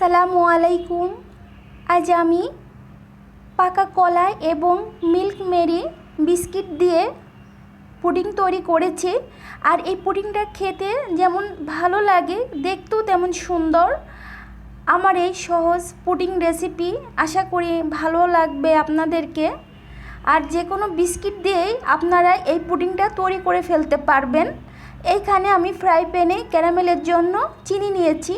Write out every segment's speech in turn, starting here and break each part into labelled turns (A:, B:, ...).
A: আসসালামু আলাইকুম। আজ আমি পাকা কলা এবং মিল্ক মেরি বিস্কিট দিয়ে পুডিং তৈরি করেছি আর এই পুডিংটা খেতে যেমন ভালো লাগে, দেখতেও তেমন সুন্দর। আমার এই সহজ পুডিং রেসিপি আশা করি ভালো লাগবে আপনাদেরকে। আর যে কোনো বিস্কিট দিয়েই আপনারা এই পুডিংটা তৈরি করে ফেলতে পারবেন। এইখানে আমি ফ্রাই প্যানে ক্যারামেলের জন্য চিনি নিয়েছি।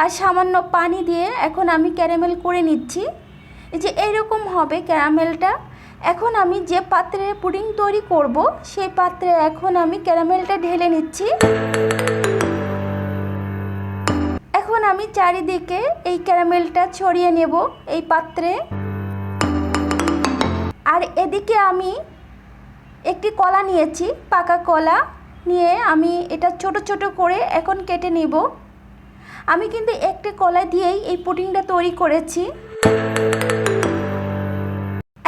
A: আর সামান্য পানি দিয়ে এখন আমি ক্যারামেল করে নিচ্ছি। এই যে এইরকম হবে ক্যারামেলটা। এখন আমি যে পাত্রে পুডিং তৈরি করব, সেই পাত্রে এখন আমি ক্যারামেলটা ঢেলে নিচ্ছি। এখন আমি চারিদিকে এই ক্যারামেলটা ছড়িয়ে নেব এই পাত্রে। আর এদিকে আমি একটি কলা নিয়েছি, পাকা কলা। নিয়ে আমি এটা ছোট ছোট করে এখন কেটে নিব। আমি কিন্তু একটি কলা দিয়েই এই পুডিংটা তৈরি করেছি।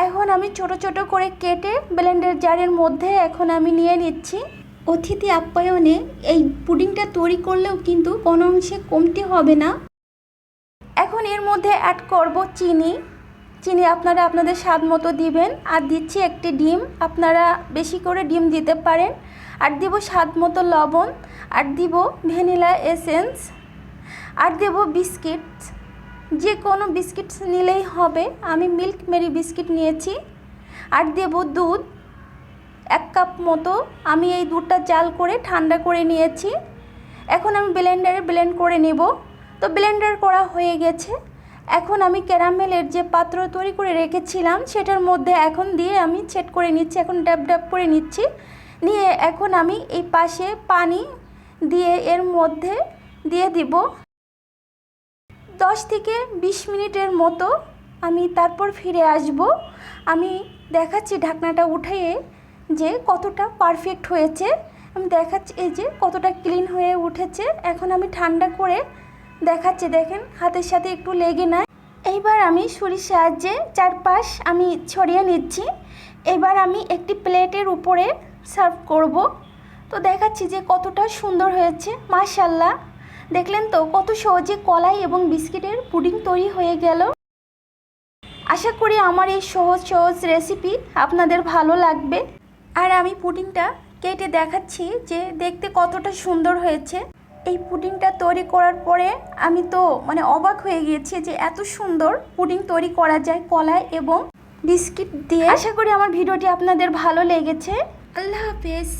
A: এখন আমি ছোট ছোট করে কেটে ব্লেন্ডার জারের মধ্যে এখন আমি নিয়ে নিচ্ছি। অতিথি আপ্যায়নে এই পুডিংটা তৈরি করলেও কিন্তু কোনো অংশে কমতি হবে না। এখন এর মধ্যে অ্যাড করব চিনি। চিনি আপনারা আপনাদের স্বাদ মতো দিবেন। আর দিচ্ছি একটি ডিম। আপনারা বেশি করে ডিম দিতে পারেন। আর দিব স্বাদ মতো লবণ। আর দিব ভ্যানিলা এসেন্স। আর দেব বিস্কিট। যে কোনো বিস্কিট নিলেই হবে। আমি মিল্ক মেরি বিস্কিট নিয়েছি। আর দেব দুধ। এক কাপ মতো আমি এই দুধটা জাল করে ঠান্ডা করে নিয়েছি। এখন আমি ব্লেন্ডারে ব্লেন্ড করে নেব। তো ব্লেন্ডার করা হয়ে গেছে। এখন আমি ক্যারামেলের যে পাত্র তৈরি করে রেখেছিলাম, সেটার মধ্যে এখন দিয়ে আমি ছেট করে নিচ্ছি। এখন ডাব ডাব করে নিচ্ছি। নিয়ে এখন আমি এই পাশে পানি দিয়ে এর মধ্যে দিয়ে দিব। দশ থেকে বিশ মিনিটের মতো আমি তারপর ফিরে আসব। আমি দেখাচ্ছি ঢাকনাটা উঠিয়ে যে কতটা পারফেক্ট হয়েছে। আমি দেখাচ্ছি এই যে কতটা ক্লিন হয়ে উঠেছে। এখন আমি ঠান্ডা করে দেখাচ্ছি, দেখেন হাতের সাথে একটু লেগে নাই। এইবার আমি ছুরির সাহায্যে চারপাশ আমি ছড়িয়ে নিচ্ছি। এবার আমি একটি প্লেটের উপরে সার্ভ করব। তো দেখাচ্ছি যে কতটা সুন্দর হয়েছে মাশাল্লাহ দেখলেন তো, কত সহজে কলাই এবং বিস্কিটের পুডিং তৈরি হয়ে গেল। আশা করি আমার এই সহজ সহজ রেসিপি আপনাদের ভালো লাগবে। আর আমি পুডিংটা কেটে দেখাচ্ছি যে দেখতে কতটা সুন্দর হয়েছে। এই পুডিংটা তৈরি করার পরে আমি তো মানে অবাক হয়ে গিয়েছি যে এত সুন্দর পুডিং তৈরি করা যায় কলাই এবং বিস্কিট দিয়ে। আশা করি আমার ভিডিওটি আপনাদের ভালো লেগেছে। আল্লাহ হাফেজ।